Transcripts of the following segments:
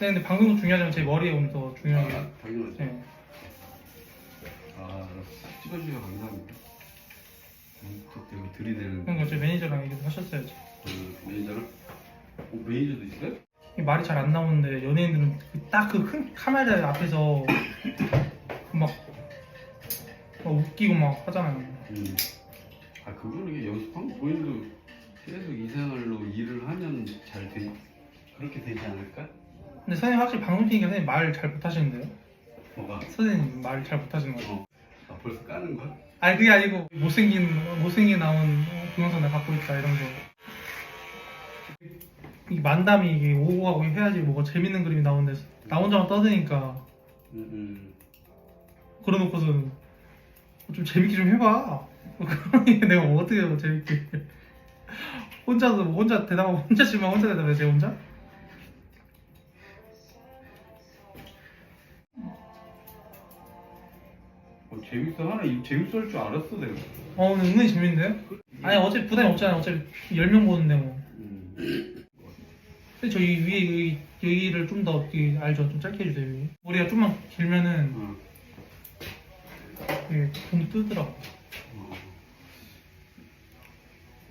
네, 근데 방송도 중요하지만 제 머리에 오늘 더 중요한 게. 아, 당연하지. 네. 아. 찍어주셔서 감사합니다. 음, 또 여기 들이대는 그런 거제 매니저랑 얘기도 하셨어야지. 그 매니저랑? 어, 매니저도 있어요? 이 말이 잘 안 나오는데 연예인들은 딱 그 큰 카메라 앞에서 막, 막 웃기고 막 하잖아요. 음. 아, 그거는 이게 연습한 거 본인도 계속 이 생활로 일을 하면 잘 되, 그렇게 되지 않을까? 근데 선생님 확실히 방송 팀니까 선생님 말 잘 못하시는데요? 뭐가? 선생님 말 잘 못하시는 거 같아요. 어. 아, 벌써 까는 거야? 아니 그게 아니고 못생긴 못생긴 나온 동영상 나 갖고 있다 이런 거. 이 만담이 이게 오고 가고 해야지 뭐가 재밌는 그림이 나오는데 나 혼자만 떠드니까 음, 음. 그러놓고서는 좀 재밌게 좀 해봐. 그러니 내가 뭐 어떻게 뭐 재밌게 혼자서 뭐 혼자 대답하고 혼자 지만 혼자 대답해 제 혼자? 재밌어 하나 이- 재밌어 할 줄 알았어 내가. 어 근데 은근히 재밌는데요? 아니 어차피 부담이 없잖아요. 어차피 10명 보는데 뭐. 음. 근데 저희 위에 여기, 여기를 좀 더 알죠? 좀 짧게 해주세요. 여기. 머리가 좀만 길면은 어. 이게 좀 뜨더라고. 어.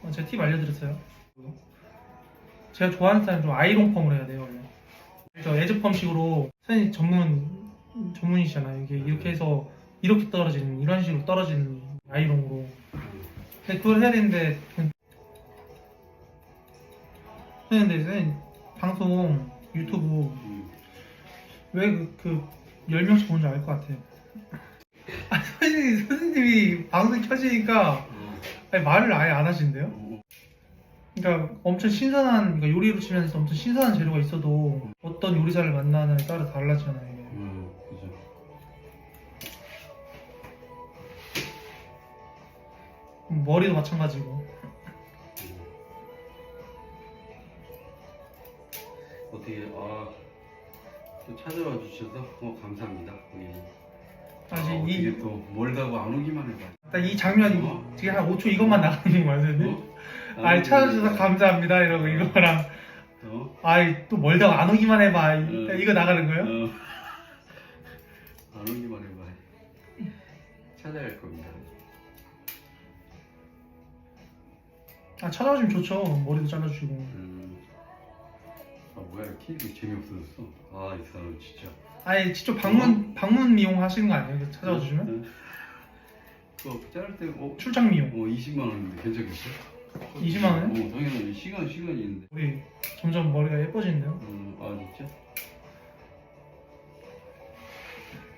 어, 제가 팁 알려드렸어요. 제가 좋아하는 스타일은 좀 아이롱펌을 해야 돼요, 원래. 저 에즈펌식으로 선생님 전문, 전문이시잖아요. 이게 이렇게 해서 이렇게 떨어지는, 이런 식으로 떨어지는 아이롱으로. 근데 그걸 해야 되는데, 근데 선생님, 방송, 유튜브, 음. 왜 그, 그 10명씩 보는지 알것 같아요. 아, 선생님, 선생님이 방송 켜지니까 어. 아니, 말을 아예 안 하시는데요? 어. 그러니까 엄청 신선한 그러니까 요리로 치면서 엄청 신선한 재료가 있어도 어떤 요리사를 만나냐에 따라 달라지잖아요. 머리도 마찬가지고. 어떻게 아, 또 찾아와 주셔서 어, 감사합니다. 예. 사실 아, 이, 어떻게 또 멀다고 안 오기만 해봐. 딱이 장면이 어? 지금 한 5초 이것만 나가는 거예요, 선생님. 어? 아이 찾아주셔서 감사합니다 이러고 이거랑 어? 아이 또 멀다고 안 오기만 해봐 이- 어. 이거 나가는 거예요? 어. 안 오기만 해봐. 찾아갈 겁니다. 아 찾아오시면 좋죠. 머리도 잘라주시고. 음. 아 뭐야 케이크 재미없어졌어. 아 이 사람 진짜. 아니 직접 방문 방문 미용 하시는 거 아니에요? 그 찾아와 주시면 응. 그거 자를 때 어? 출장 미용. 어 20만 원인데 괜찮겠어? 20만 원? 어 당연히 시간 시간인데. 우리 점점 머리가 예뻐지는데요? 음, 아 진짜?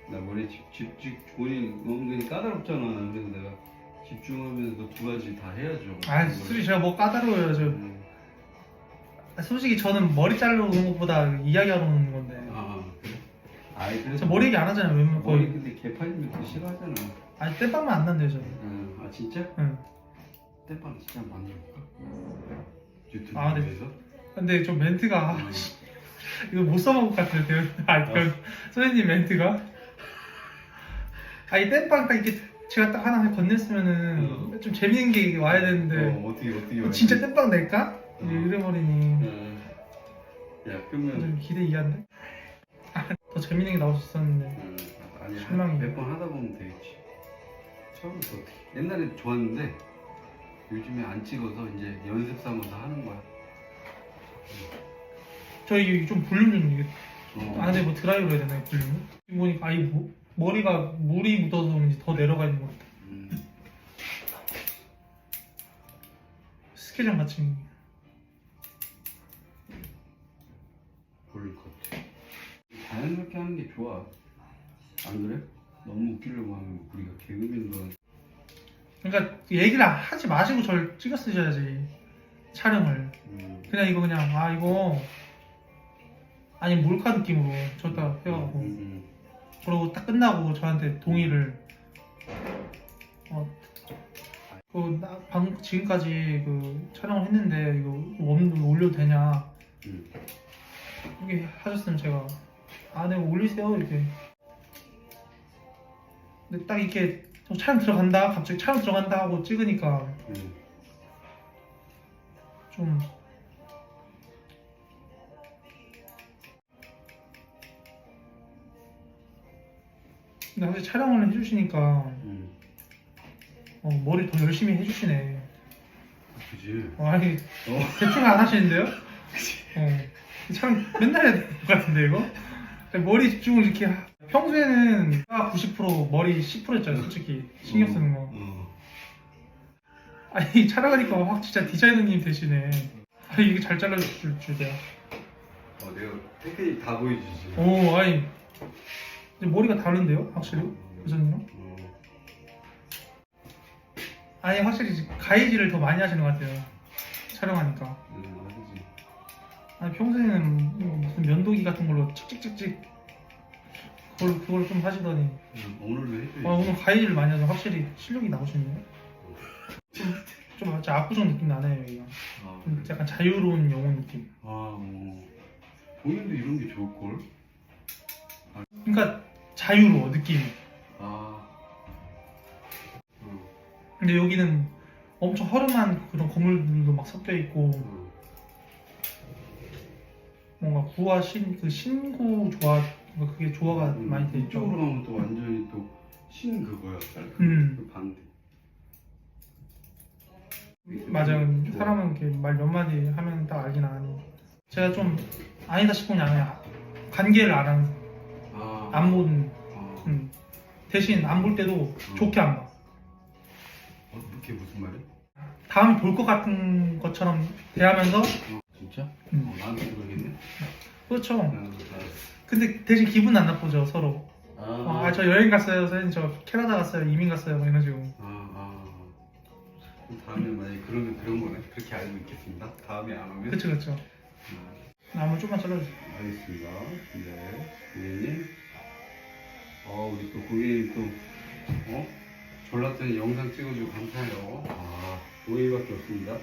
나 머리 집, 집중 본인 은근히 까다롭잖아 그래서 내가 집중하면서 두 가지 다 해야죠 아 솔직히 제가 뭐 까다로워요. 저 음. 솔직히 저는 머리 자르는 것보다 이야기하러 오는 건데. 아 그래? 아이 그래서 저 머리 얘기 안 하잖아요. 웬만 머리 거의. 근데 개판이면 또 싫어하잖아 아니 땜빵만 안 난대요 저는. 음, 아 진짜? 응. 땜빵 진짜 만들어볼까? 유튜브 아, 네. 근데 좀 멘트가 음. 이거 못 써먹을 것 같아요. 대현- 아니 대현- 선생님 멘트가. 아니 땜빵 딱 이렇게 제가 딱 하나 건넸으면은 좀 재밌는 게 와야 되는데 어, 어떻게 어떻게 뭐? 진짜 땜빵 낼까? 어. 이래버리니 어. 야 그러면 좀 기대 이한데. 아, 더 재밌는 게 나올 수 있었는데. 음, 아니 실망이네. 몇 번 하다 보면 되겠지. 처음부터 어떻게? 옛날에 좋았는데 요즘에 안 찍어서 이제 연습 삼아서 하는 거야. 저희 좀 볼륨 좀 이게 어. 안에 뭐 드라이로 해야 되나요 볼륨? 보니까 아이 뭐- 머리가 물이 묻어서 그런지 더 내려가 있는 것 같아. 음, 스케줄 같이. 볼것 같아. 자연스럽게 하는 게 좋아. 안 그래? 너무 웃기려고 하면 우리가 개그맨 거. 그러니까 얘기를 하지 마시고 저를 찍었으셔야지 촬영을. 음, 그냥 이거 그냥 아 이거 아니 몰카 느낌으로 저다 해갖고 음, 그러고 딱 끝나고 저한테 동의를. 어, 그 나- 방, 지금까지 그 촬영을 했는데 이거 원 올려도 되냐? 음, 이렇게 하셨으면 제가 아네 올리세요 이렇게. 근데 딱 이렇게 저 촬영 들어간다? 갑자기 촬영 들어간다? 하고 찍으니까 음. 좀 근데 확실히 촬영을 해주시니까 음. 어, 머리 더 열심히 해주시네. 그지. 어, 아니 어. 대충 안 하시는데요? 어. 촬영 맨날 해야 될것 같은데 이거? 머리 집중을 이렇게 하- 평소에는 90% 머리 10%였잖아요 솔직히 신경 쓰는 거. 어. 아니 촬영하니까 확 진짜 디자이너님 되시네. 아 이게 잘 잘라줄 줄이야. 어, 내가 테크닉 다 보여주지. 오 아니 머리가 다른데요 확실히 교수님은? 어. 아니 확실히 가이질을 더 많이 하시는 것 같아요. 촬영하니까. 아니 평소에는 뭐 무슨 면도기 같은 걸로 찍찍찍찍 그걸 그걸 좀 하시더니 음, 오늘도 해줘야지. 아, 오늘 가이질 많이 해서 확실히 실력이 나오시네요. 좀, 좀 진짜 압구정 느낌 나네요 여기가. 아, 좀 약간 자유로운 영혼 느낌. 아, 뭐. 본인도 이런 게 좋을걸? 그러니까 자유로워 느낌이. 아. 어, 근데 여기는 엄청 허름한 그런 건물들도 막 섞여 있고 어. 뭔가 구와 신 그 신구 조화 뭔가 그게 조화가 음, 많이 돼 이쪽으로 있죠. 가면 또 완전히 또 신 그거야. 음. 그 반대. 맞아요. 사람은 이렇게 말 몇 마디 하면 딱 알긴 아니. 제가 좀 아니다 싶으면 아니야. 관계를 안 하는 아. 안 보는 아. 음. 대신 안 볼 때도 좋게 안 봐. 어, 그게 무슨 말이야? 다음에 볼 것 같은 것처럼 대하면서 어, 진짜? 음. 어, 나한테 그러겠네? 그렇죠. 아, 근데 대신 기분 안 나쁘죠 서로. 아, 아 저 여행 갔어요, 선생님 저 캐나다 갔어요, 이민 갔어요, 막 이런 식으로. 아, 아. 그럼 다음에 만약에 그러면 그런 거네. 그렇게 알고 있겠습니다. 다음에 안 오면. 그렇죠, 그렇죠. 아, 나무 좀만 잘라주세요. 알겠습니다. 네. 고객님. 어, 우리 또 고객님 또, 어? 졸랐더니 영상 찍어주고 감사해요. 아, 오해밖에 없습니다.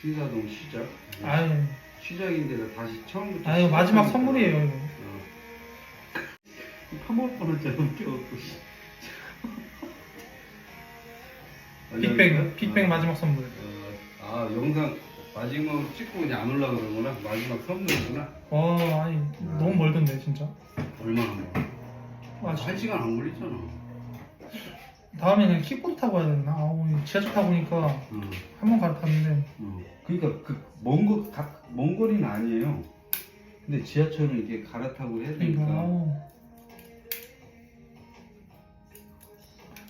신사동 시작. 네. 아유, 시작인데도 다시 처음부터. 아유 마지막 시작하니까. 선물이에요 이거. 어. 파먹을 뻔했잖아, 웃겨. 빅뱅, 빅뱅 어, 마지막 선물. 어, 아, 영상 마지막으로 찍고 그냥 안 올라 그러는구나. 마지막 선물이구나. 와, 아니 너무 멀던데 진짜. 얼마나 먹어? 아, 한 시간 안 걸리잖아. 다음에 그냥 킥보드 타고 가야 되나? 아우 지하철 타고 보니까 응. 한 번 갈아탔는데 어. 그러니까 그먼거먼 거리는 아니에요. 근데 지하철은 이게 갈아타고 해야 그러니까 되니까. 아우.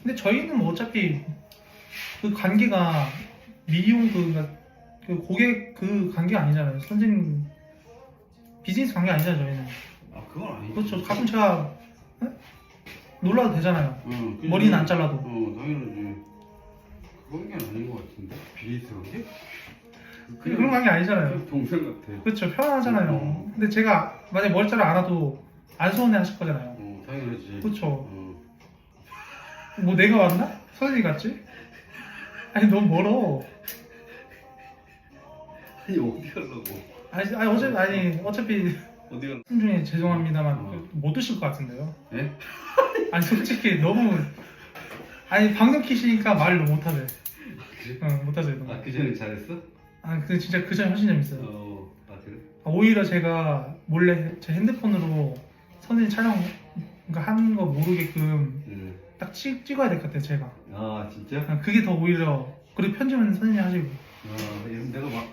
근데 저희는 뭐 어차피 그 관계가 미용 그, 그러니까 그 고객 그 관계가 아니잖아요. 선생님 비즈니스 관계 아니잖아요 저희는. 아 그건 아니지. 그렇죠. 가끔 제가 에? 놀라도 되잖아요. 응, 그냥- 머리는 안 잘라도. 어 당연하지. 그런 게 아닌 것 같은데 비슷한 게? 그런 관계 아니잖아요. 그냥 동생 같아. 그렇죠. 편하잖아요. 어. 근데 제가 만약 머리 자를 안 와도 안 서운해 하실 거잖아요. 어 당연하지. 그렇죠. 어. 뭐 내가 왔나? 선생님 같지? 아니 너무 멀어. 아니 어디 가려고? 아니, 아니 어차피 아니 어차피 어디 가? 씀 중에 죄송합니다만 어. 못 드실 것 같은데요. 예? 아니 솔직히 너무 아니 방금 키시니까 말을 못하세요. 그래? 응 못하세요. 너무. 아 그 전에 잘했어? 아그 진짜 그 전에 훨씬 재밌어요. 어. 아 그래? 아, 오히려 제가 몰래 제 핸드폰으로 선생님 촬영 그러니까 하는 거 모르게끔 응. 딱 찍, 찍어야 될 것 같아요 제가. 아 진짜? 아, 그게 더 오히려 그리고 편집은 선생님이 하시고. 아, 얘 내가 막,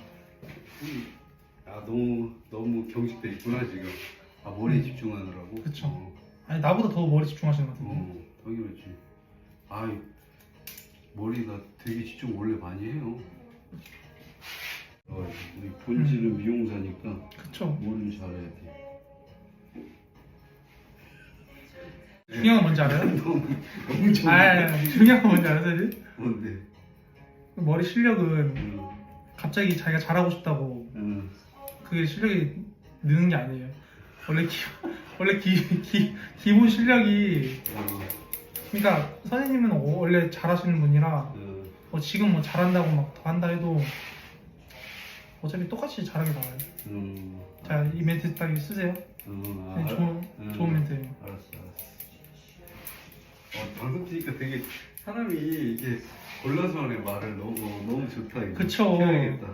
음, 아, 너무, 너무 경직돼 있구나, 지금. 아, 머리에 음. 집중하느라고? 그쵸. 어, 아니 나보다 더 머리 집중하시는 것 같은데. 어, 당연하지. 아, 머리가 되게 집중 원래 많이 해요. 어, 우리 본질은 미용사니까 그쵸. 머리는 잘해야 돼. 중요한 건 뭔지 알아요? 너무, 너무 좋은 아 중요한 건 뭔지 알아요 선생님? 뭔데? 머리 실력은 응, 갑자기 자기가 잘하고 싶다고 응, 그게 실력이 느는 게 아니에요. 원래 기, 원래 기, 기, 기본 실력이 어, 그러니까 선생님은 어- 원래 잘하시는 분이라 어, 뭐 지금 뭐 잘한다고 막 더 한다 해도 어차피 똑같이 잘하게 나와요. 음, 자 이 멘트 딱 쓰세요. 어, 네, 알- 좋은 음. 좋은 멘트예요. 알았어, 알았어. 어, 방송 찍니까 되게 사람이 이게 골라서 하네 말을 너무 너무 좋다 이거. 그쵸. 해야겠다.